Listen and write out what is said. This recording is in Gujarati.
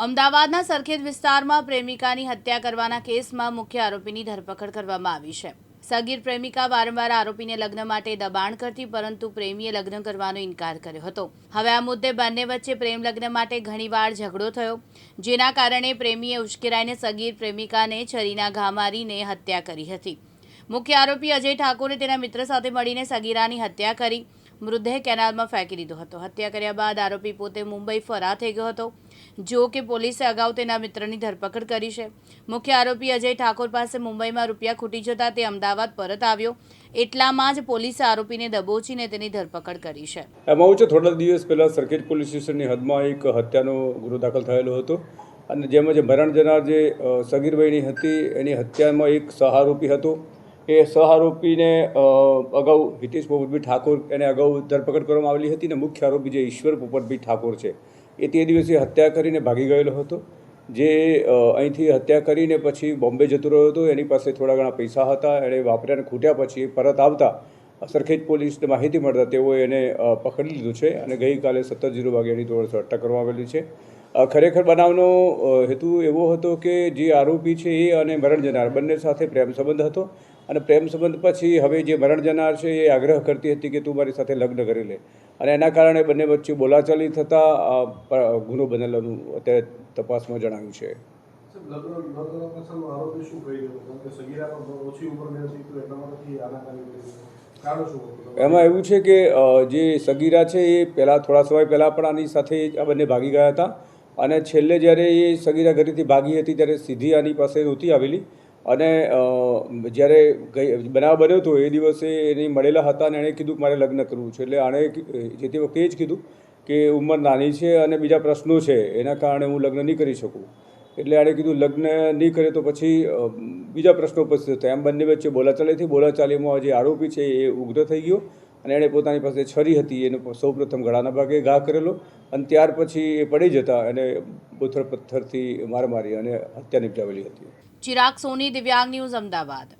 અમદાવાદના સરખેજ વિસ્તારમાં પ્રેમિકાની હત્યા કરવાના કેસમાં મુખ્ય આરોપીની ધરપકડ કરવામાં આવી છે. સગીર પ્રેમિકા વારંવાર આરોપીને લગ્ન માટે દબાણ કરતી, પરંતુ પ્રેમીએ લગ્ન કરવાનો ઇનકાર કર્યો હતો. હવે આ મુદ્દે બંને વચ્ચે પ્રેમ લગ્ન માટે ઘણીવાર ઝઘડો થયો, જેના કારણે પ્રેમીએ ઉશ્કેરાઈને સગીર પ્રેમિકાને છરીના ઘા મારીને હત્યા કરી હતી. મુખ્ય આરોપી અજય ઠાકોરે તેના મિત્ર સાથે મળીને સગીરાની હત્યા કરી મૃતદેહ કેનાલમાં ફેંકી દીધો હતો. હત્યા કર્યા બાદ આરોપી પોતે મુંબઈ ફરાર થઈ ગયો હતો. જો કે પોલીસે અગાઉ તેના મિત્રની ધરપકડ કરી છે. મુખ્ય આરોપી અજય ઠાકોર પાસે મુંબઈમાં રૂપિયા ખૂટી જતા તે અમદાવાદ પરત આવ્યો. એટલામાં જ પોલીસે આરોપીને દબોચીને તેની ધરપકડ કરી છે. એમાં છે, થોડા દિવસ પહેલાં સરખેજ પોલીસ સ્ટેશનની હદમાં એક હત્યાનો ગુનો દાખલ થયેલો હતો. અને જેમાં જે મરણ જનાર જે સગીરભાઈની હતી, એની હત્યામાં એક સહારોપી હતો. એ સહ આરોપીને અગાઉ હિતેશ પોપટભાઈ ઠાકોર એને અગાઉ ધરપકડ કરવામાં આવેલી હતી ને મુખ્ય આરોપી જે ઈશ્વર પોપટભાઈ ઠાકોર છે, એ તે દિવસે હત્યા કરીને ભાગી ગયેલો હતો. જે અહીંથી હત્યા કરીને પછી બોમ્બે જતો રહ્યો હતો, એની પાસે થોડા ઘણા પૈસા હતા, એણે વાપર્યાને ખૂટ્યા પછી પરત આવતા સરખેજ પોલીસને માહિતી મળતા તેઓએ એને પકડી લીધું છે અને ગઈકાલે સત્તર જીરો વાગે એની તોડ અટક કરવામાં આવેલી છે. ખરેખર બનાવનો હેતુ એવો હતો કે જે આરોપી છે એ અને મરણ જનાર બંને સાથે પ્રેમ સંબંધ હતો અને પ્રેમ સંબંધ પછી હવે જે મરણ જનાર છે એ આગ્રહ કરતી હતી કે તું મારી સાથે લગ્ન કરી લે. અને એના કારણે બંને વચ્ચે બોલાચાલી થતાં ગુનો બનેલાનું અત્યારે તપાસમાં જણાવ્યું છે. એમાં એવું છે કે જે સગીરા છે એ પહેલાં થોડા સમય પહેલાં પણ આની સાથે આ બંને ભાગી ગયા હતા. અને છેલ્લે જ્યારે એ સગીરા ઘરેથી ભાગી હતી, ત્યારે સીધી આની પાસે નહોતી આવેલી અને જ્યારે બનાવ બન્યો હતો, એ દિવસે એને મળેલા હતા અને એણે કીધું મારે લગ્ન કરવું છે. એટલે આણે જે તે વખતે એ જ કીધું કે ઉંમર નાની છે અને બીજા પ્રશ્નો છે, એના કારણે હું લગ્ન નહીં કરી શકું. એટલે આણે કીધું, લગ્ન નહીં કરે તો પછી બીજા પ્રશ્નો ઉપસ્થિત થયા. એમ બંને વચ્ચે બોલાચાલી થઈ બોલાચાલીમાં જે આરોપી છે એ ઉગ્ર થઈ ગયો અને એણે પોતાની પાસે છરી હતી, એનો સૌપ્રથમ ગળાના ભાગે ઘા કરેલો અને ત્યાર પછી એ પડી જતા અને બોથડ પથ્થરથી માર મારી અને હત્યા નિપજાવેલી હતી. ચિરાગ સોની, દિવ્યાંગ ન્યૂઝ, અમદાવાદ.